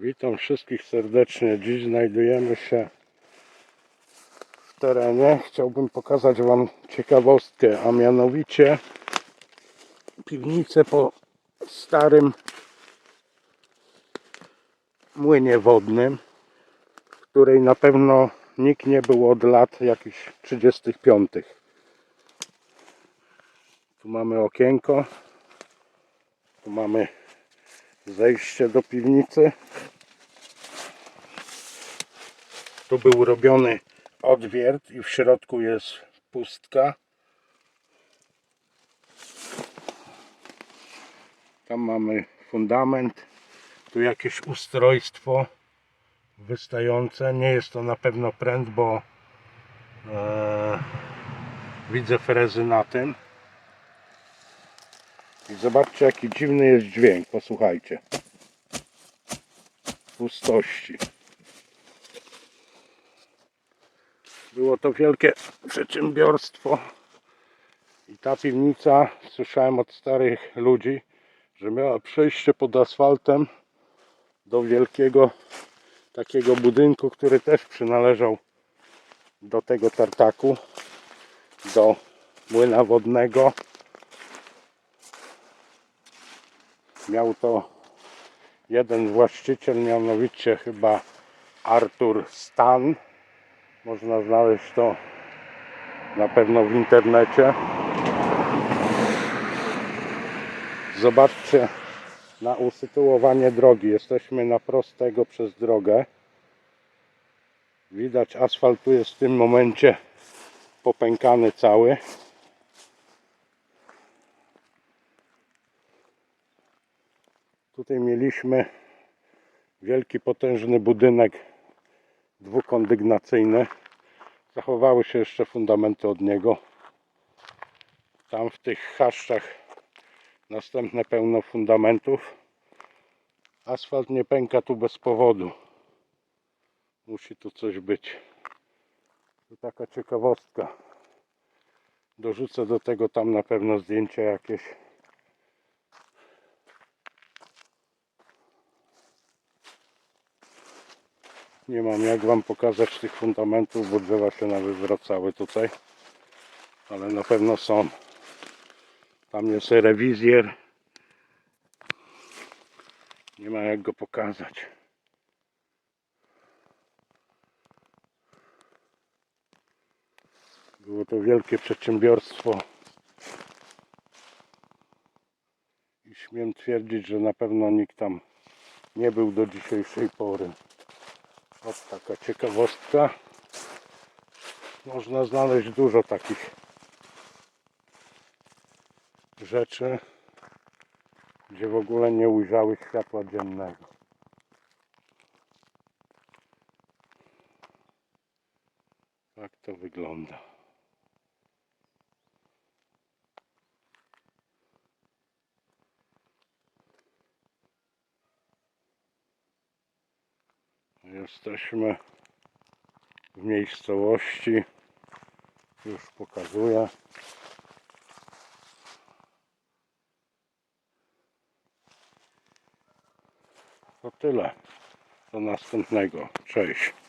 Witam wszystkich serdecznie. Dziś znajdujemy się w terenie. Chciałbym pokazać Wam ciekawostkę, a mianowicie piwnicę po starym młynie wodnym, w której na pewno nikt nie był od lat jakichś 35. Tu mamy okienko, tu mamy zejście do piwnicy. Tu był robiony odwiert i w środku jest pustka. Tam mamy fundament. Tu jakieś ustrojstwo wystające. Nie jest to na pewno pręt, bo e, widzę frezy na tym. I zobaczcie jaki dziwny jest dźwięk. Posłuchajcie. Pustości. Było to wielkie przedsiębiorstwo. I ta piwnica, słyszałem od starych ludzi, że miała przejście pod asfaltem do wielkiego takiego budynku, który też przynależał do tego tartaku, do młyna wodnego. Miał to jeden właściciel, mianowicie chyba Artur Stan. Można znaleźć to na pewno w internecie. Zobaczcie na usytuowanie drogi. Jesteśmy na prostego przez drogę. Widać asfalt tu jest w tym momencie popękany cały. Tutaj mieliśmy wielki potężny budynek dwukondygnacyjny. Zachowały się jeszcze fundamenty od niego. Tam w tych chaszczach następne pełno fundamentów. Asfalt nie pęka tu bez powodu. Musi tu coś być. To taka ciekawostka. Dorzucę do tego tam na pewno zdjęcia jakieś. Nie mam jak Wam pokazać tych fundamentów, bo drzewa się nawywracały tutaj. Ale na pewno są. Tam jest rewizjer. Nie ma jak go pokazać. Było to wielkie przedsiębiorstwo. I śmiem twierdzić, że na pewno nikt tam nie był do dzisiejszej pory. Ot taka ciekawostka. Można znaleźć dużo takich rzeczy, gdzie w ogóle nie ujrzały światła dziennego. Tak to wygląda. Jesteśmy w miejscowości. Już pokazuję. To tyle. Do następnego. Cześć.